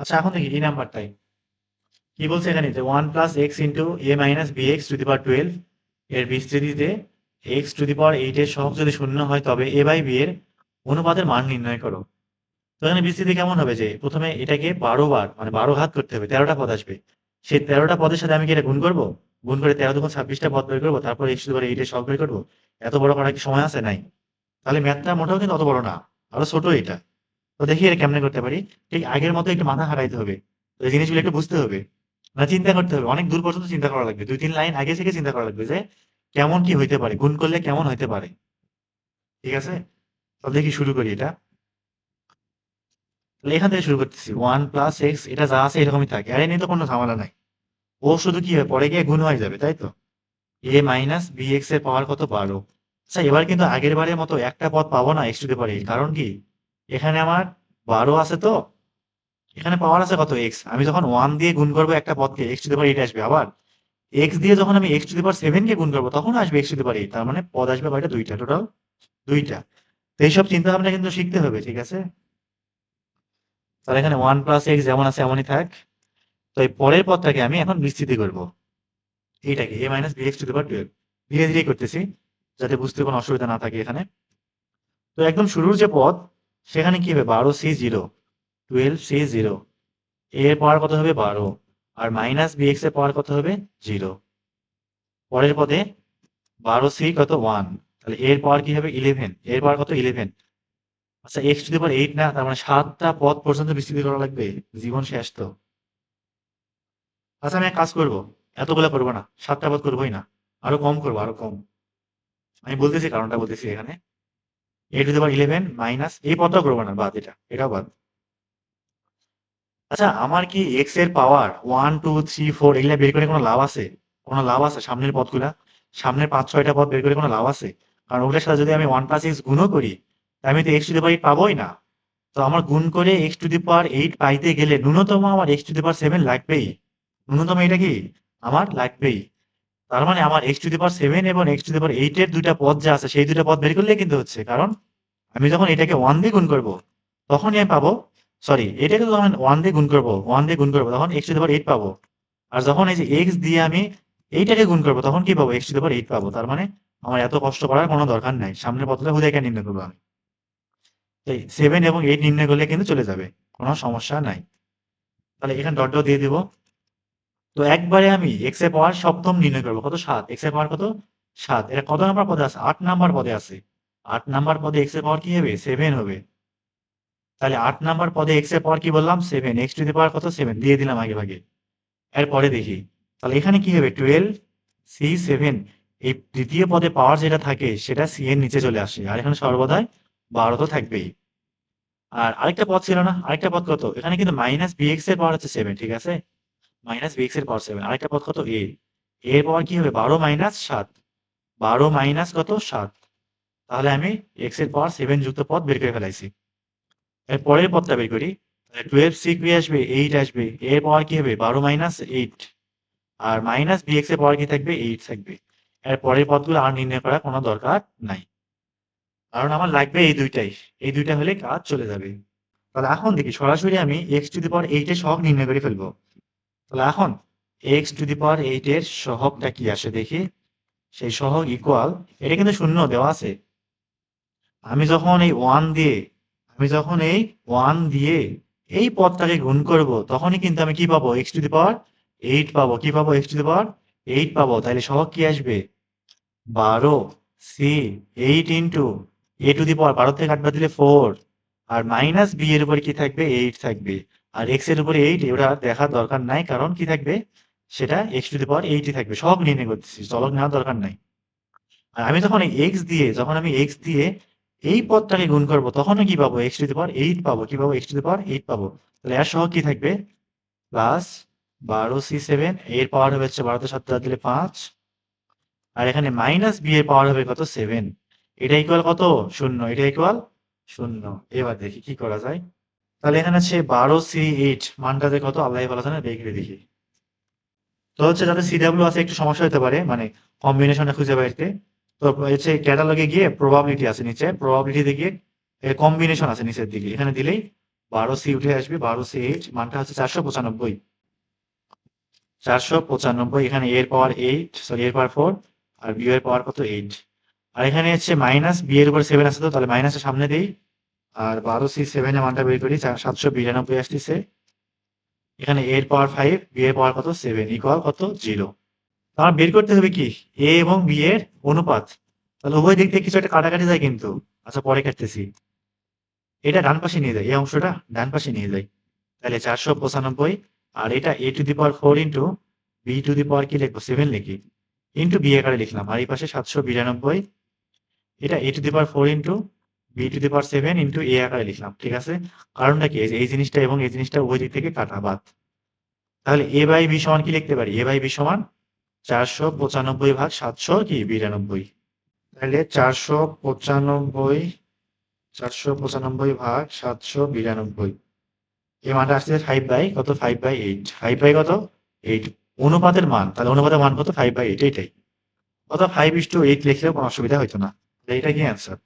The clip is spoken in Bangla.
আচ্ছা এখন দেখি, এই নাম্বারটাই কি বলছে এখানে? যে one plus x into a minus b x to the power twelve এর বিস্তৃতিতে x to the power eight এর সহগ যদি শূন্য হয়, তবে এ বাই বি এর অনুপাতের মান নির্ণয় করো। তো এখানে বিস্তৃতি কেমন হবে? যে প্রথমে এটাকে বারো বার মানে বারো ঘাত করতে হবে, তেরোটা পদ আসবে। সেই তেরোটা পদের সাথে আমি কি এটা গুণ করব? গুণ করে তেরো দুগুণ ছাব্বিশটা পদ বের করব, তারপর x to the power eight এর সহগ বের করব। এত বড় করার কি সময় আছে? নাই। তাহলে ম্যাথটা কিন্তু অত বড় না, আরও ছোট এটা। তো দেখি এটা কেমনে করতে পারি? ঠিক আগের মতো একটু মাথা হারাইতে হবে। তো এই জিনিসগুলো একটু বুঝতে হবে। না চিন্তা করতে হবে। অনেক দূর পর্যন্ত চিন্তা করা লাগবে। দুই তিন লাইন আগে থেকে চিন্তা করা লাগবে যে, কেমন কি হইতে পারে? গুণ করলে কেমন হইতে পারে? ঠিক আছে? তাহলে দেখি শুরু করি এটা। তাহলে এখান থেকে শুরু করতেছি। ওয়ান প্লাস এক্স, এটা যা আছে এরকমই থাকে। আর এ নিয়ে তো কোনো ঝামেলা নাই। ও শুধু কি হয়? পরে গিয়ে গুণ হয়ে যাবে, তাই তো? এ মাইনাস বি এক্সের পাওয়ার কত? বারো। আচ্ছা এবার কিন্তু আগের বারের মতো একটা পদ পাবো না এক্স টু দি এইট কারণ কি? এখানে আমার বারো আছে তো? এখানে পাওয়ার আছে কত? এক্স আমি যখন ওয়ান দিয়ে গুণ করব একটা পদকে x to the power eight আসবে। আবার এক্স দিয়ে যখন আমি x to the power seven কে গুণ করব, তখন আসবে x to the power eight তার মানে পদ আসবে কয়টা? দুইটা। টোটাল দুইটা। তো এইসব চিন্তা ভাবনা কিন্তু শিখতে হবে, ঠিক আছে? তাহলে এখানে ওয়ান প্লাস এক্স যেমন আছে, এমনই থাক। তো এই পরের পদটাকে আমি এখন বিস্তৃতি করব। এইটাকে a minus b x to the power twelve ধীরে ধীরে করতেছি, যাতে বুঝতে কোনো অসুবিধা না থাকে এখানে। তো একদম শুরুর যে পদ সেখানে কি হবে? বারো C zero twelve C zero. এর পাওয়ার কত হবে? বারো। আর মাইনাস বি এক্সের পাওয়ার কত হবে? জিরো। পরের পদে বারো সি কত? ওয়ান তাহলে এর পাওয়ার কি হবে? ইলেভেন এর পাওয়ার কত? ইলেভেন আচ্ছা x to the power eight না, তার মানে সাতটা পদ পর্যন্ত বিস্তৃতি করা লাগবে। জীবন শেষ তো। আচ্ছা আমি এক কাজ করব। এতগুলো করব না। সাতটা পদ করবোই না। আরও কম করব, আরও কম। আমি বলতেছি কারণটা বলতেছি এখানে। এ টু দি মাইনাস এই বাদ এটা, এটাও বাদ। আচ্ছা আমার কি এক্সের power one two three four বের করে কোনো লাভ আছে? লাভ আছে সামনের সামনের পাঁচ, ছয়টা পদ বের করে কোনো লাভ আছে? কারণ ওগুলোর সাথে যদি আমি ওয়ান প্লাস এক্স গুণও করি আমি তো x to the power eight পাবোই না। তো আমার গুণ করে x to the power eight পাইতে গেলে ন্যূনতম আমার x to the power seven লাগবেই। ন্যূনতম এটা কি? আমার লাগবেই। তার মানে আমার x to the power seven এবং x to the power eight এর দুইটা পদ যা আছে, সেই দুইটা পদ বের করলে কিন্তু হচ্ছে। কারণ আমি যখন এটাকে ওয়ান দিয়ে গুণ করব, তখনই আমি পাবো সরি এটাকে যখন ওয়ান দিয়ে গুণ করব ওয়ান দিয়ে গুণ করব, তখন x to the power eight পাবো। আর যখন এই যে এক্স দিয়ে আমি এইটাকে গুণ করব, তখন কি পাবো? X to the power eight পাবো। তার মানে আমার এত কষ্ট করার কোনো দরকার নাই। সামনের পথটা হুদায় কেন নির্ণয় করব আমি। সেভেন এবং এইট নির্ণয় করলে কিন্তু চলে যাবে। কোনো সমস্যা নাই। তাহলে এখানে ডট ডট দিয়ে দিব। তো একবারে আমি এক্সের পাওয়ার সপ্তম নির্ণয় করব। কত? সাত। এক্সের পাওয়ার কত? সাত। এটা কত নাম্বার পদে আছে? আট নাম্বার পদে আছে। আট নাম্বার পদে এক্সের পাওয়ার কি হবে? সেভেন হবে। তাহলে আট নাম্বার পদে এক্সের পাওয়ার কি বললাম? Seven x to the power কত? সেভেন দিয়ে দিলাম আগে ভাগে। এরপরে দেখি। তাহলে এখানে কি হবে? টুয়েলভ সি সেভেন এই দ্বিতীয় পদে পাওয়ার যেটা থাকে, সেটা সি এর নিচে চলে আসে। আর এখানে সর্বদাই বারো তো থাকবেই। আর আরেকটা পদ ছিল না? আরেকটা পদ কত? এখানে কিন্তু মাইনাস বি এক্সের পাওয়ার হচ্ছে সেভেন ঠিক আছে? মাইনাস বি এক্সের পাওয়ার সেভেন আরেকটা পদ কত? এ এর পাওয়ার কি হবে? বারো মাইনাস সাত। বারো মাইনাস কত? সাত। তাহলে আমি এক্সের পাওয়ার সেভেন যুক্ত পদ বের করে ফেলাইছি। এর পরের পদটা বের করি। টুয়েলভ সি কি আসবে এইট আসবে। এর পাওয়ার কি হবে? বারো মাইনাস এইট আর মাইনাস বি এক্সের পাওয়ার কি থাকবে? এইট থাকবে। এর পরের পদগুলো আর নির্ণয় করার কোনো দরকার নাই। কারণ আমার লাগবে এই দুইটাই। এই দুইটা হলে কাজ চলে যাবে। তাহলে এখন দেখি সরাসরি আমি x to the power eight এর সহগ নির্ণয় করে ফেলব। তাহলে এখন x to the power eight এর সহগটা কি আসে দেখি? সেই সহগ ইকুয়াল এটা কিন্তু শূন্য দেওয়া আছে। আমি যখন এই ওয়ান দিয়ে, আমি যখন এই ওয়ান দিয়ে এই পদটাকে গুণ করব, তখনই কিন্তু আমি কি পাবো? X to the power eight পাবো। কি পাবো? X to the power eight পাবো। তাহলে সহগ কি আসবে? বারো। C eight into a to the power বারো থেকে কাটবা দিলে ফোর আর মাইনাস বি এর উপরে কি থাকবে? এইট থাকবে। আর এক্সের উপরে এইট ওটা দেখার দরকার নাই, কারণ কি থাকবে? সেটা এক্স টু দি পাওয়ার এইটই থাকবে। সব নির্ণয় করতেছি, চলক নেওয়ার দরকার নাই। আর আমি যখন এক্স দিয়ে, যখন আমি এক্স দিয়ে এই পদটাকে গুণ করব, তখনও কি পাবো? X to the power eight পাবো। কি পাবো? X to the power eight পাবো। তাহলে এর সহ কি থাকবে? প্লাস বারো সি সেভেন এর পাওয়ার হবে হচ্ছে বারোতে সাত দিলে পাঁচ। আর এখানে মাইনাস বি এর পাওয়ার হবে কত? সেভেন এটা ইকুয়াল কত? শূন্য। এটা ইকুয়াল শূন্য। এবার দেখি কি করা যায়। তাহলে এখানে আছে বারো সি এইট, মানটাতে কত? আল্লাহ ভালো জানে, দেখে তো হচ্ছে যাতে সিডাব্লিউ আছে, একটু সমস্যা হতে পারে মানে কম্বিনেশনে খুঁজে পাইতে তো হচ্ছে ক্যাটালগে গিয়ে প্রবাবিলিটি আছে নিচে প্রবাবিলিটিতে গিয়ে কম্বিনেশন আছে নিচের দিকে। এখানে দিলেই বারো সি উঠে আসবে, বারো সি এইট, মানটা হচ্ছে চারশো পঁচানব্বই। চারশো পঁচানব্বই, এখানে এর পাওয়ার এইট সরি এর পাওয়ার ফোর আর বি এর পাওয়ার কত? এইট আর এখানে হচ্ছে মাইনাস বি এর উপর সেভেন আছে তো, তাহলে মাইনাসের সামনে দিই আর বারো সি সেভেন মানটা বের করি, চার- সাতশো বিরানব্বই আসতেছে। এখানে এর পাওয়ার ফাইভ বি এর পাওয়ার কত? সেভেন ইকুয়াল কত? জিরো আমার বের করতে হবে কি? এ এবং বি এর অনুপাত। তাহলে উভয় দিক থেকে কিছু একটা কাটাকাটি যায় কিন্তু। আচ্ছা পরে কাটতেছি। এটা ডান পাশে নিয়ে যায় এই অংশটা ডান পাশে নিয়ে যায় তাহলে চারশো পঁচানব্বই, আর এটা a to the power four into b to the power কি লিখব? সেভেন লিখি। ইন্টু বি আকারে লিখলাম। আর এই পাশে সাতশো বিরানব্বই, এটা a to the power four into b to the power seven into এ আকারে লিখলাম, ঠিক আছে? কারণটা কি? এই জিনিসটা এবং এই জিনিসটা উভয় দিক থেকে কাটা বাদ। তাহলে এ বাই বি সমান কি লিখতে পারি? এ বাই বি সমান চারশো পঁচানব্বই ভাগ সাতশো কি? বিরানব্বই। তাহলে চারশো পঁচানব্বই চারশো পঁচানব্বই ভাগ সাতশো বিরানব্বই। এই মানটা আসছে ফাইভ বাই কত? Five by eight five by কত? এইট অনুপাতের মান, তাহলে অনুপাতের মান কত? ফাইভ বাই এইট এইটাই অত ফাইভ ইস টু এইট লিখলেও কোনো অসুবিধা হতো না। এটা কি অ্যান্সার